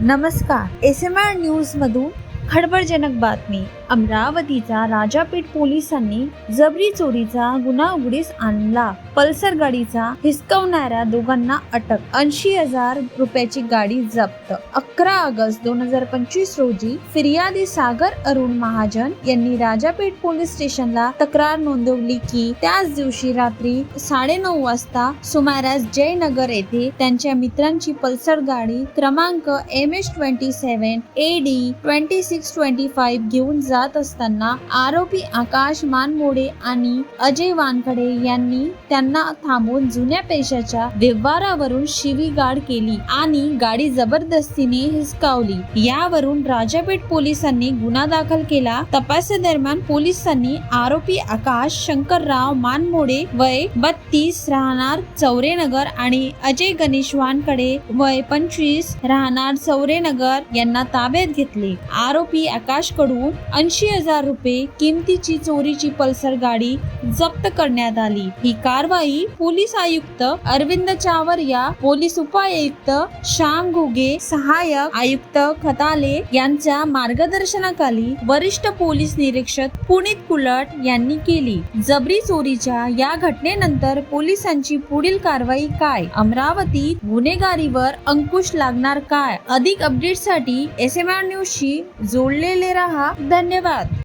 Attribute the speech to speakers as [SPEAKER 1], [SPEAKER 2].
[SPEAKER 1] नमस्कार. S M R news मधून खळबळजनक बातमी. अमरावतीचा राजापेठ पोलिसांनी जबरी चोरीचा गुन्हा उघडीस आणला. पल्सर गाडीचा हिसकवणाऱ्या दोघांना अटक. ऐंशी हजार रुपयाची गाडी जप्त. अकरा ऑगस्ट दोन हजार पंचवीस रोजी फिर्यादी सागर अरुण महाजन यांनी राजापेठ पोलीस स्टेशनला तक्रार नोंदवली की त्याच दिवशी रात्री साडेनऊ वाजता सुमारास जयनगर येथे त्यांच्या मित्रांची पल्सर गाडी क्रमांक M H twenty seven A D twenty six twenty five घेऊन जात असताना आरोपी आकाश मानमोडे आणि अजय वानखडे यांनी त्यांना थांबवून जुन्या पैशाच्या व्यवहारावरून शिवीगाळ केली आणि गाडी जबरदस्तीने हिसकावली. यावरून राजापेठ पोलिसांनी गुन्हा दाखल केला. तपासादरम्यान पोलिसांनी आरोपी आकाश शंकरराव मानमोडे वय बत्तीस राहणार चौरेनगर आणि अजय गणेशवानकडे वय पंचवीस राहणार चौरेनगर यांना ताब्यात घेतले. आरोपी आकाशकडून ऐंशी हजार रुपये किमतीची चोरीची पल्सर गाडी जप्त करण्यात आली. ही कारवाई पोलीस आयुक्त अरविंद चावरिया पोलीस उपायुक्त श्याम घुगे सहाय्यक आयुक्त खताले यांच्या मार्गदर्शनाखाली वरिष्ठ पोलीस निरीक्षक पुनीत कुलट यांनी केली. जबरी चोरीच्या या घटनेनंतर पोलिसांची पुढील कारवाई काय? अमरावती गुन्हेगारीवर अंकुश लागणार काय? अधिक अपडेटसाठी एस एम आर न्यूजशी जोडलेले रहा. धन्यवाद.